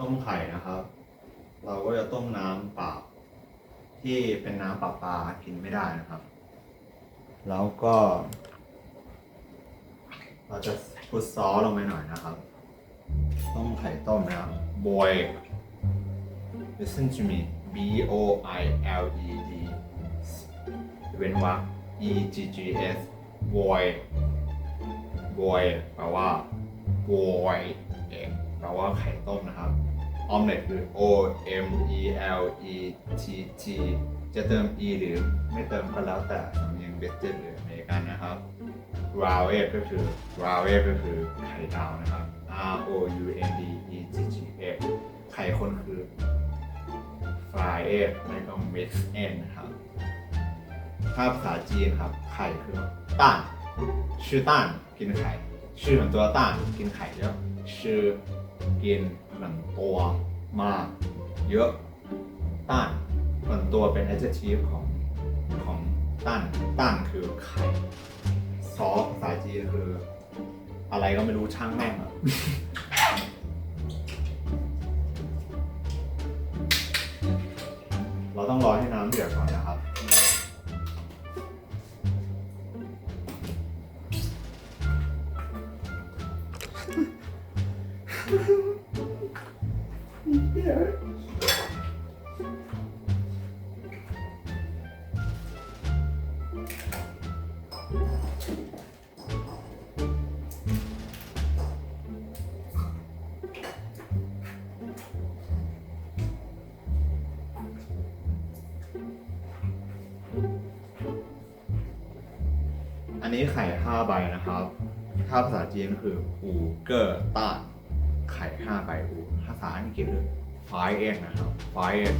ต้มไข่นะครับ เราก็จะต้มน้ำเปล่าที่เป็นน้ำปลาปลากินไม่ได้นะครับ แล้วก็ เราจะพุดซอสลงไปหน่อยนะครับ ต้มไข่ต้มนะครับ boil listen to me B O I L E D เว้นวรรค E G G S boil boil แปลว่า boil เองแปลว่าไข่ต้มนะครับ ออมเล็ตคือ O M E L E T T จะเติม E หรือไม่เติมก็แล้วแต่สำเนียงเบสเจนหรืออเมริกันนะครับ r a v e ก็คือ r a v e ก็คือไข่ดาวนะครับ R O U N D E G G A ไข่คนคือ fry egg ไม่ก็ mix egg นะครับ ถ้าภาษาจีนครับ ไข่คือต้านชื่อต้านกินไข่ ชื่อเหมือนตัวต้านกินไข่เยอะชื่อกิน หนังตัวมากเยอะต้านเหมือนตัวเป็น adjective ของของต้านต้านคือไข่ซอภาษาจีนคือ อะไรก็ไม่รู้ช่างแม่งอะ นนี้ไข่ห้าใบนะครับ ถ้าภาษาจีนก็คืออูเกอร์ต้านไข่ห้าใบอูภาษาอังกฤษคือ five egg นะครับ five egg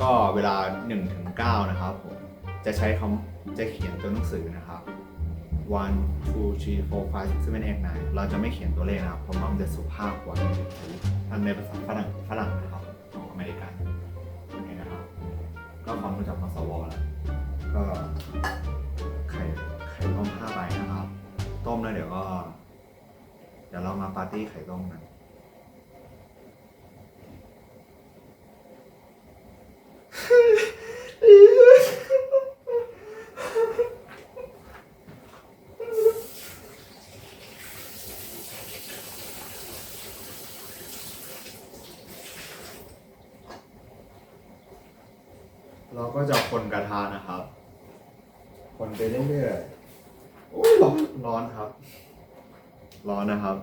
ก็เวลา1ถึง9นะครับผมจะใช้คำจะเขียนตัวหนังสือนะครับ one two three four five six seven eight nine เราจะไม่เขียนตัวเลขนะครับเพราะมันจะสุภาพกว่ามันในภาษาฝรั่งฝรั่งนะครับของอเมริกันโอเคนะครับ ก็ความรู้จักภาษาวอแล้วก็ ต้มแล้วเดี๋ยวก็ เดี๋ยวเรามาปาร์ตี้ไข่ต้มกัน เราก็จะคนกระทะนะครับ คนไปเรื่อยๆโอ้ยร้อนร้อนครับ ร้อนนะครับ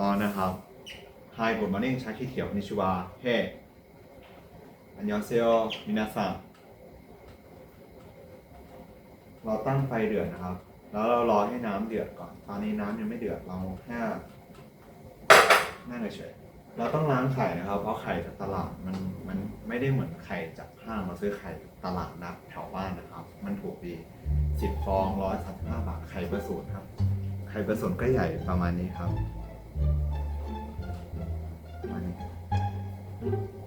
ร้อนนะครับ Hi good morning ชาคิเขียวนิชิวาเฮอันยองเซโอมินาซังเราตั้งไฟเดือดนะครับ แล้วเรารอให้น้ำเดือดก่อน ตอนนี้น้ำยังไม่เดือด เราแค่นั่งเฉยเราต้องล้างไข่นะครับ เพราะไข่จากตลาดมันมันไม่ได้เหมือนไข่จากห้างมาซื้อไข่ตลาดนัดแถวบ้านนะครับ มันถูกดีสิบฟองร้อยสามสิบห้าบาทไข่เบอร์ศูนย์ครับ ไข่เบอร์ศูนย์ก็ใหญ่ประมาณนี้ครับ ป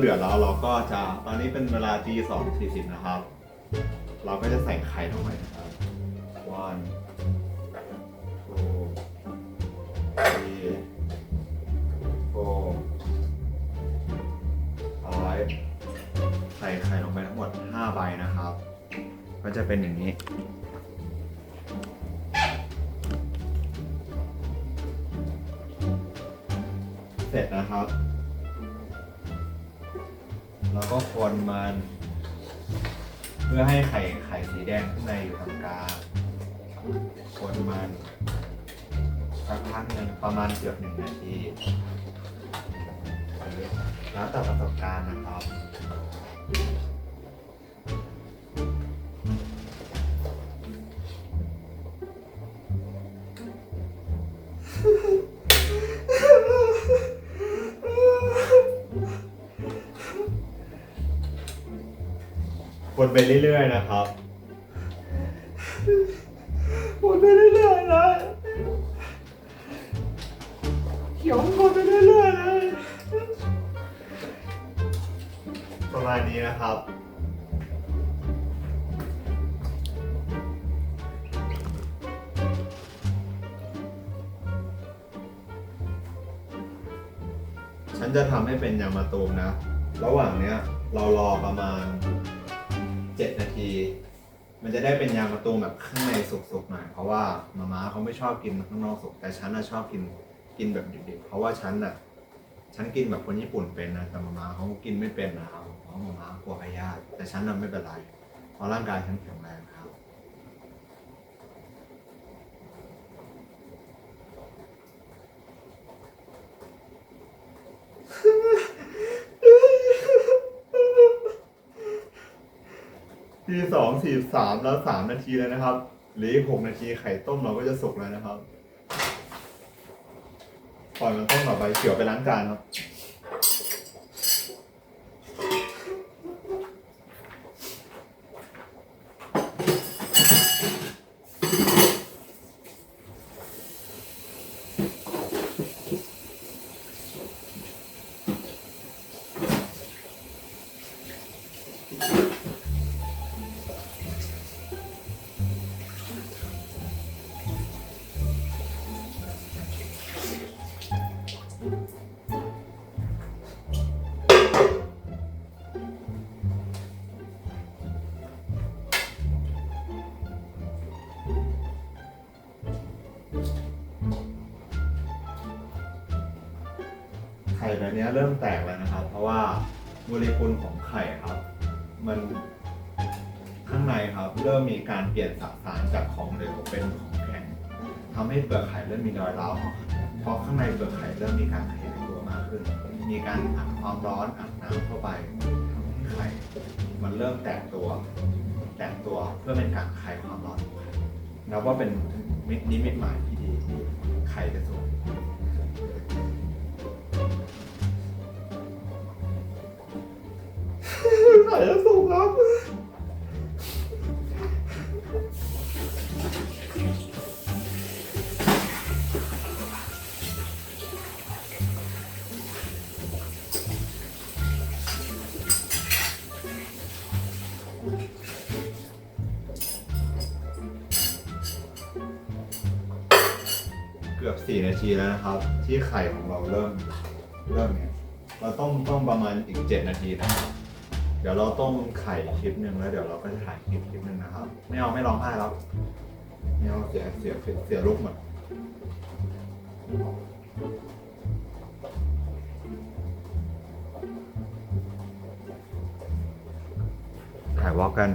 เดือดแล้วเราก็จะตอนนี้เป็นเวลา G 2 40นะครับ เราก็จะใส่ไข่ลงไปนะครับ one two three four ร้อยใส่ไข่ลงไปทั้งหมด5ใบนะครับ ก็จะเป็นอย่างนี้เสร็จนะครับ แล้วก็คนมัน เพื่อให้ไข่ไข่สีแดงข้างในอยู่ตรงกลางคนมันสักพักหนึ่งประมาณเกือบหนึ่งนาทีแล้วแต่ประสบการณ์นะครับ คนไปเรื่อยๆนะครับคนไปเรื่อยๆนะเขียวมันคนไปเรื่อยๆเลยประมาณนี้นะครับ ฉันจะทำให้เป็นยางมะตูมนะ ระหว่างเนี้ย เรารอประมาณ7นาที มันจะได้เป็นยางมะตูมแบบข้างในสุกๆหน่อยเพราะว่ามาม่าเขาไม่ชอบกินข้างนอกสุกแต่ฉันน่ะชอบกินกินแบบดิบๆเพราะว่าฉันน่ะฉันกินแบบคนญี่ปุ่นเป็นนะแต่มาม่าเขากินไม่เป็นนะครับเพราะมาม่ากลัวพยาธิแต่ฉันน่ะไม่เป็นไรเพราะร่างกายฉันแข็งแรงครับ ทีสองสี่สามแล้วสามนาทีแล้วนะครับเหลืออีกหกนาทีไข่ต้มเราก็จะสุกแล้วนะครับปล่อยมันต้มต่อไปเขียวไปล้างจานครับ ไข่แบบนี้เริ่มแตกแล้วนะครับ เพราะว่าโมเลกุลของไข่ครับ มันข้างในครับ เริ่มมีการเปลี่ยนสสารจากของเหลวเป็นของแข็งทำให้เปลือกไข่เริ่มมีรอยร้าวเพราะข้างในเปลือกไข่เริ่มมีการขยายตัวมากขึ้น มีการอัดความร้อนอัดน้ำเข้าไปทำให้ไข่มันเริ่มแตกตัว แตกตัวเพื่อเป็นการคลายความร้อนของไข่นับว่าเป็นมิตนิมิตหมายที่ดีที่ไข่จะสุกไข่จะสุกครับ ทีแล้วนะครับ ที่ไข่ของเราเริ่มเริ่มเนี่ยเราต้องต้องประมาณอีก7นาทีนะครับเดี๋ยวเราต้มไข่คลิปหนึ่งแล้วเดี๋ยวเราก็จะถ่ายคลิปคลิปหนึ่งนะครับ ไม่เอาไม่ร้องไห้แล้วไม่เอาเสียเสียเสียลูกหมดถ่ายวอลกัน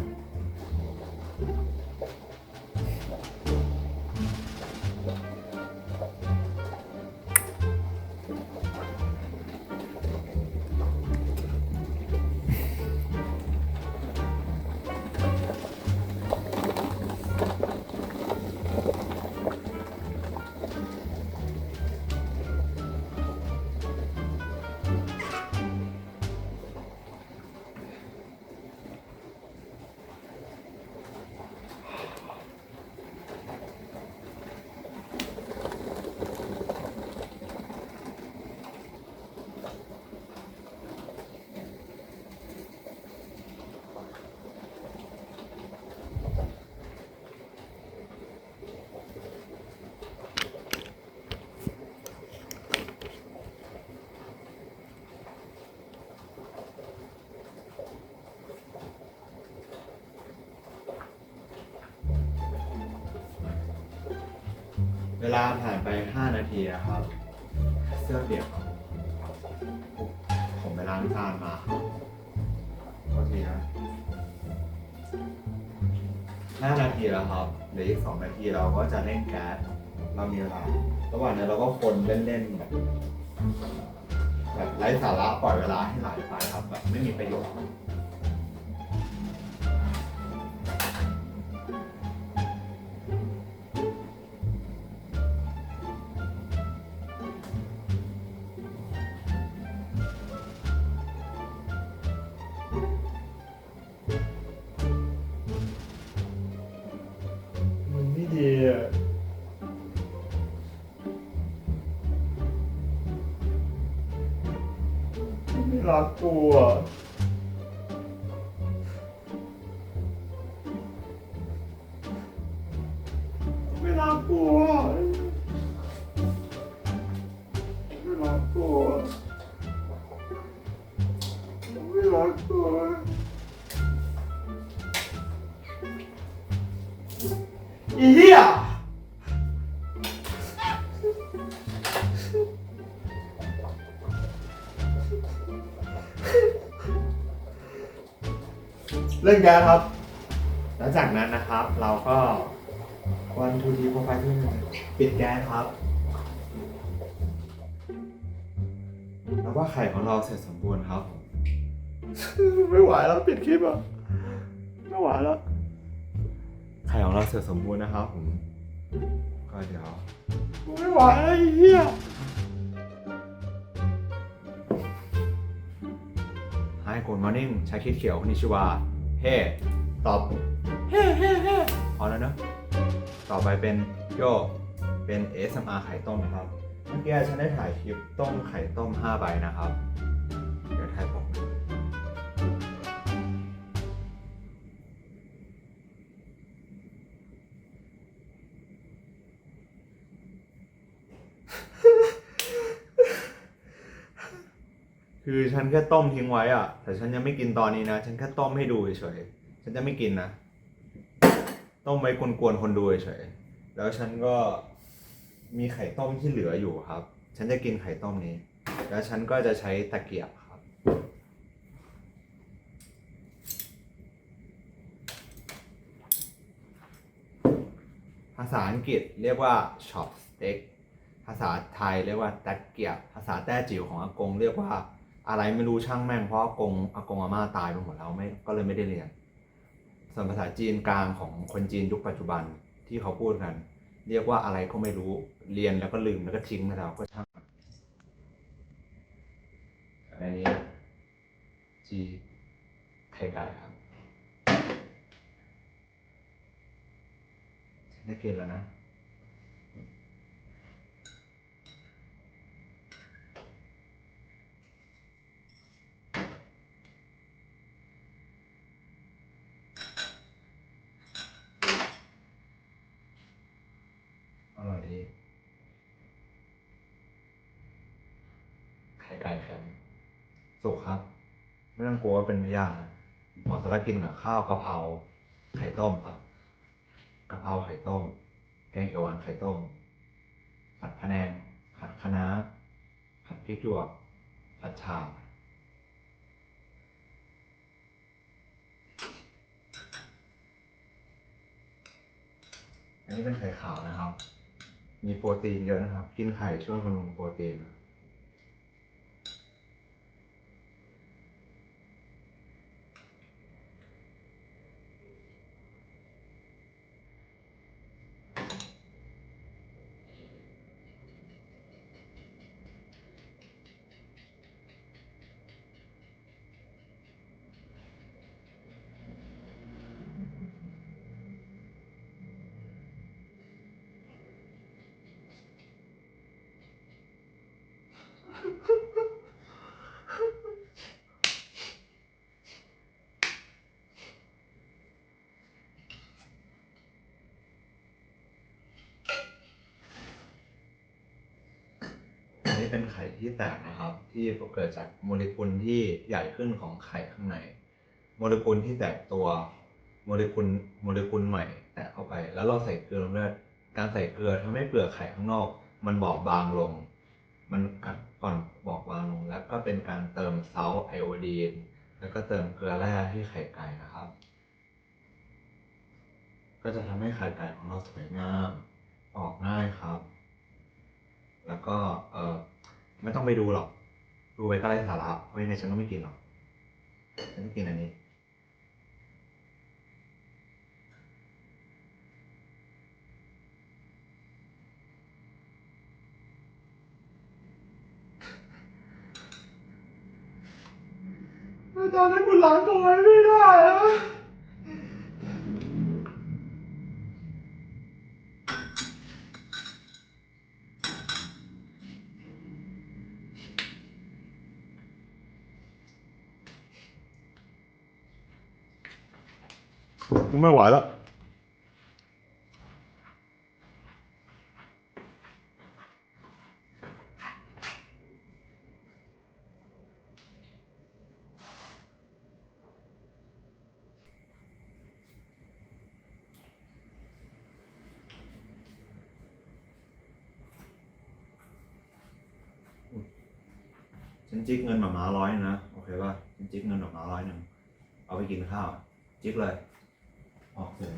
ลาผ่านไป 5 นาทีอะครับ เสื้อเปียกครับผมไปล้างจานมาครับโทษทีนะ5นาทีแล้วครับเหลืออีก2นาทีเราก็จะเร่งแก๊สเรามีเวลาระหว่างนี้เราก็คนเล่นๆแบบแบบไร้สาระปล่อยเวลาให้ไหลไปครับแบบไม่มีประโยชน์ รัก เล่อนแก๊สครับ แล้วจากนั้นนะครับ เราก็วันทูทีโปรไฟล์ที่หนึ่งปิดแก๊สครับ แล้วว่าไข่ของเราเสร็จสมบูรณ์ครับ ไม่ไหวแล้วปิดคลิปอะไม่ไหวแล้ว ไข่ของเราเสร็จสมบูรณ์นะครับผม ก็เดี๋ยวไม่ไหวแล้วไอ้เหี้ย Hi Good Morning ชาคิดเขียวคนนี้ชื่อว่า เฮ้ตอบเฮ้เฮ้เฮ้พอแล้วเนอะต่อไปเป็นโยเป็น ASMR ไข่ต้มนะครับ เมื่อกี้ฉันได้ถ่ายคลิปต้มไข่ต้ม 5 ใบนะครับ คือฉันแค่ต้มทิ้งไว้อะ แต่ฉันยังไม่กินตอนนี้นะ ฉันแค่ต้มให้ดูเฉยๆฉันจะไม่กินนะ ต้มไว้กวนๆคนดูเฉยๆแล้วฉันก็มีไข่ต้มที่เหลืออยู่ครับ ฉันจะกินไข่ต้มนี้ แล้วฉันก็จะใช้ตะเกียบครับ ภาษาอังกฤษเรียกว่า chopstick ภาษาไทยเรียกว่าตะเกียบ ภาษาแต้จิ๋วของอากงเรียกว่า อะไรไม่รู้ช่างแม่งเพราะอากงอากงอาม่าตายไปหมดแล้วไม่ก็เลยไม่ได้เรียน ส่วนภาษาจีนกลางของคนจีนยุคปัจจุบันที่เขาพูดกัน เรียกว่าอะไรก็ไม่รู้เรียนแล้วก็ลืมแล้วก็ทิ้งไปแล้วก็ช่างอันนี้จีไข่ไก่ครับฉันได้เกินแล้วนะ อร่อยดี ไข่ไก่แข็งสุก ครับ ไม่ต้องกลัวว่าเป็นอย่างนะหมาะสำหรับกินกับข้าวกะเพราไข่ต้มครับกะเพราไข่ต้มแกงเขียวหวานไข่ต้มผัดพะแนงผัดคะน้าผัดพริกหยวกผัดชาอันนี้เป็นไข่ขาวนะครับ มีโปรตีนเยอะนะครับ กินไข่ช่วยบำรุงโปรตีน อั นนี้เป็นไข่ที่แตกนะครับ ที่เกิดจากโมเลกุลที่ใหญ่ขึ้นของไข่ข้างใน โมเลกุลที่แตกตัวโมเลกุลโมเลกุลใหม่แตกเข้าไป แล้วเราใส่เกลือลงด้วยการใส่เกลือทำให้เปลือกไข่ข้างนอก มันบอบบางลง มันกัดก่อนบอบบางลง แล้วก็เป็นการเติมเซาท์ไอโอดีนแล้วก็เติมเกลือแร่ที่ไข่ไก่นะครับ ก็จะทำให้ไข่ไก่ของเราสวยงามออกง่ายครับ แล้วก็เออ ไม่ต้องไปดูหรอก ดูไปก็ไร้สาระเพราะยังไงฉันก็ไม่กินหรอกฉันจะกินอันนี้อาจารย์ให้คุณล้างตัวไว้ไม่ได้อะ กู ไม่ไหวแล้วฉันจิกเงินหมาม้าร้อยนะ โอเคป่ะฉันจิกเงินหมาม้าร้อยหนึ่งเอาไปกินข้าว จิกเลย ออกเสียง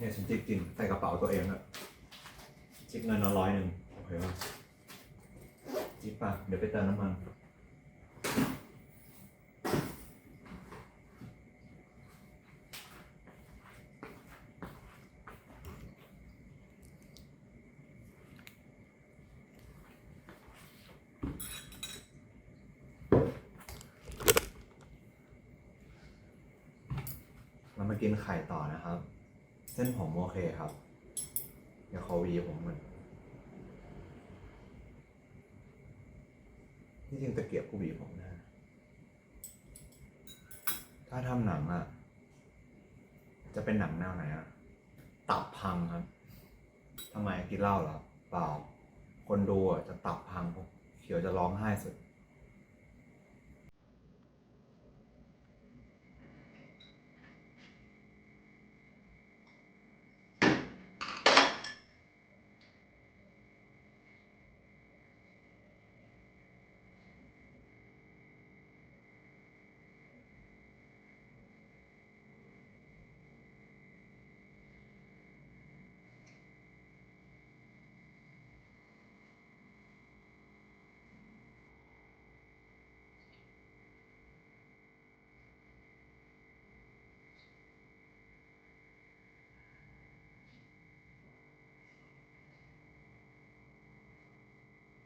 เนี่ยฉันจิกจริงใส่กระเป๋าตัวเองอะจิกเงินละร้อยหนึ่งโอเคป่ะจิกป่ะเดี๋ยวไปเติมน้ำมัน เรามากินไข่ต่อนะครับ เส้นผมโอ เคครับ เดี๋ยวขอวีผมมันที่จริงตะเกียบกูหวีผมนะ ถ้าทำหนังอะจะเป็นหนังแนวไหนอะตับพังครับทำไมกินเหล้าเหรอเปล่า คนดูอะจะตับพังเขียวจะร้องไห้สุด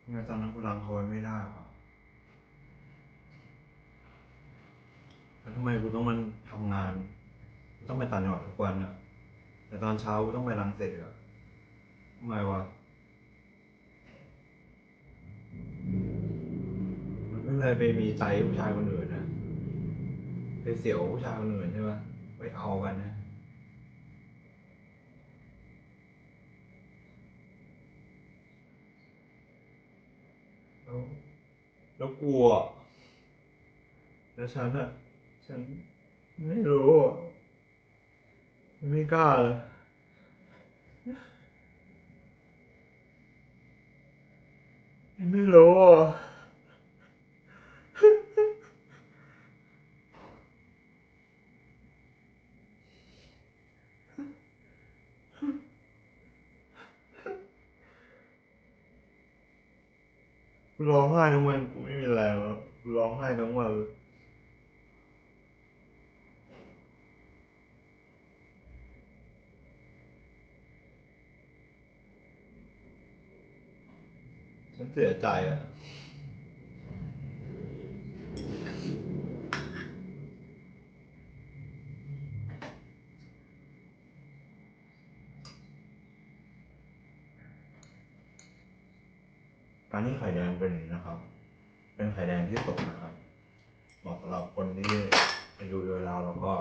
ทำไมตอนนั้นกูรังเขาไม่ได้วะแล้วทำไมกูต้องมันทำงาน ต้องไปต่างจังหวัดทุกวันอะแต่ตอนเช้ากูต้องไปรังเสร็จอะทำไมวะ มันก็เลยไปมีใจผู้ชายคนอื่นนะไปเสียวผู้ชายคนอื่นใช่ปะไปเอากันนะ แล้วกลัวแล้วฉันอะฉันไม่รู้อะไม่กล้าเลยไม่รู้อะ ร้องไห้ทั้งวันกูไม่มีแรงแล้วกูร้องไห้ทั้งวันฉันเสียใจอะการที่ไข่แดงเป็นอย่างนี้นะครับ เป็นไข่แดงที่สุกนะครับ เหมาะสำหรับคนที่อายุเยอะแล้วแล้วก็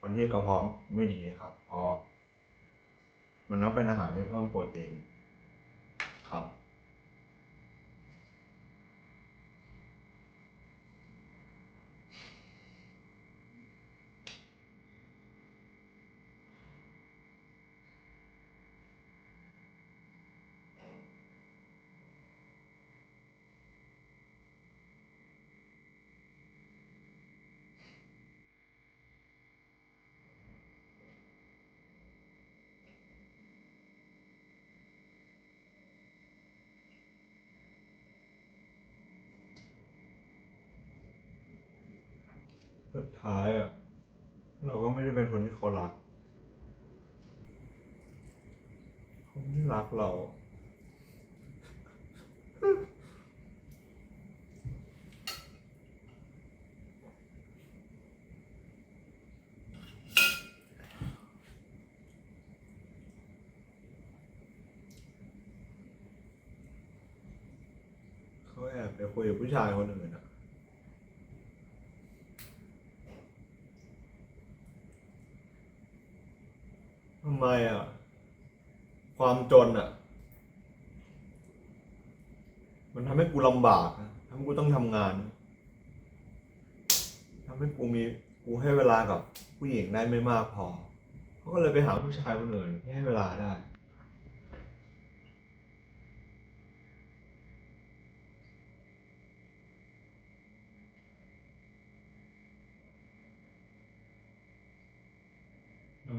คนที่กระเพาะไม่ดีครับเพราะมันต้องเป็นอาหารที่เพิ่มโปรตีนครับ สุดท้ายอะ เราก็ไม่ได้เป็นคนที่เขารักเขาไม่รักเรา แอบ ไปคุยกับผู้ชายคนอื่นอะทำไมอะ ความจนอะ มันทำให้กูลำบากนะทำให้กูต้องทำงานทำให้กูมีกูให้เวลากับผู้หญิงได้ไม่มากพอเขาก็เลยไปหาผู้ชายคนอื่นที่ให้เวลาได้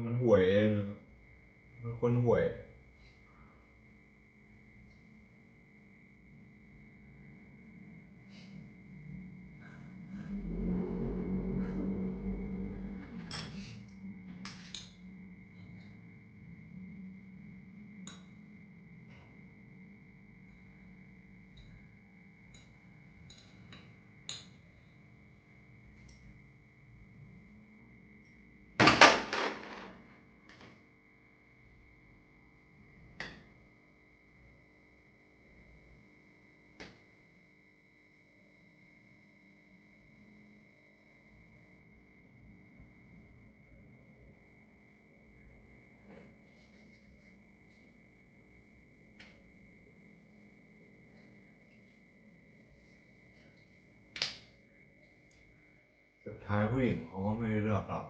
มันห่วยเอง มัน คนห่วยสุดท้ายผู้หญิงเขาก็ไม่ได้เลือกเรา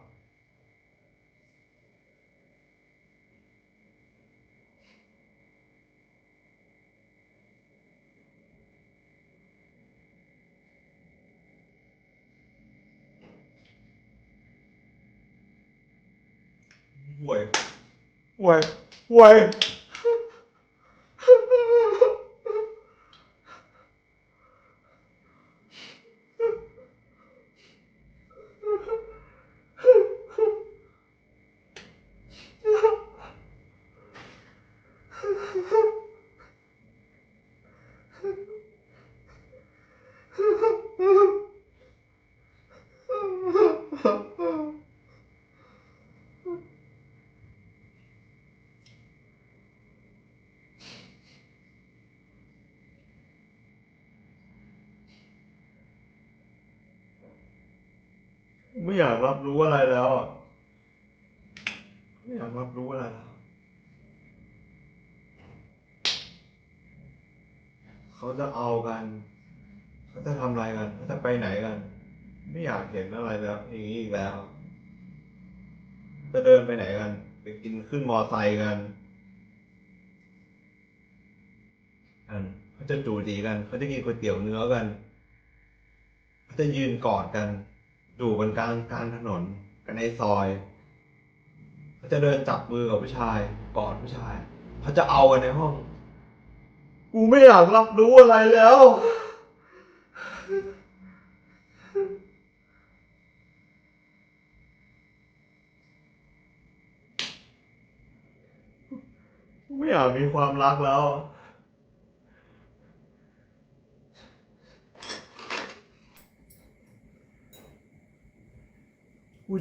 ห่วย ไม่อยากรับรู้อะไรแล้วอะไม่อยากรับรู้อะไรแล้วเขาจะเอากันเขาจะทำอะไรกันเขาจะไปไหนกัน ไม่อยากเห็นอะไรแล้วอย่างนี้อีกแล้ว จะเดินไปไหนกัน ไปกินขึ้นมอไซค์กันกันเขาจะจูดีกันเขาจะกินก๋วยเตี๋ยวเนื้อกันเขาจะยืนกอดกัน อยู่บนกลางกลางถนนกันในซอยเขาจะเดินจับมือกับผู้ชายกอดผู้ชายเขาจะเอากันในห้อง กูไม่อยากรับรู้อะไรแล้ว ไม่อยากมีความรักแล้ว กู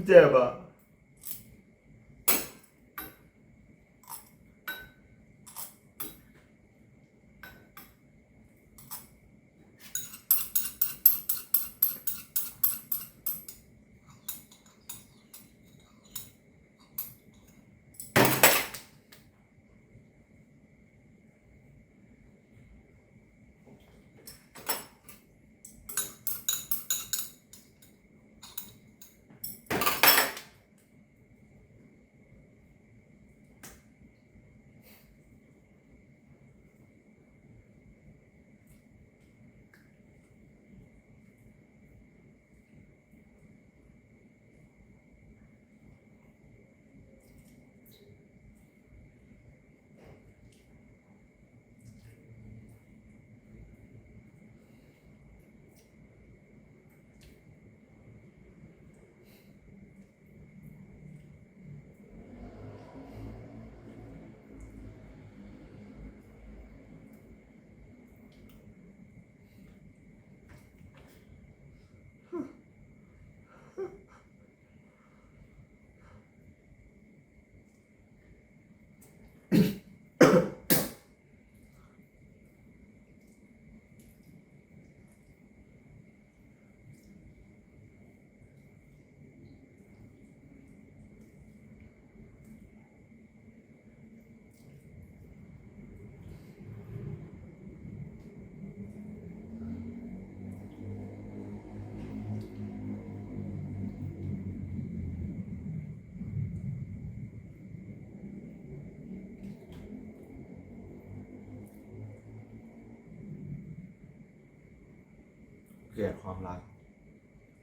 ลียดความรัก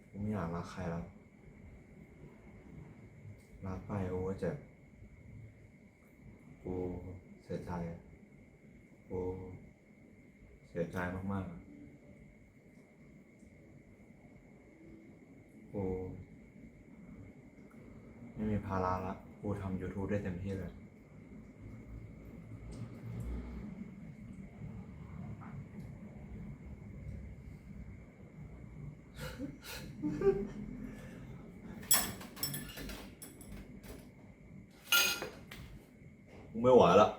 กูไม่อยากรักใครแล้วรักไปกูก็เจ็บ กูเสียใจ กูเสียใจมากๆ กูไม่มีภาระละ กูทำ YouTube ได้เต็มที่เลย 我没完了，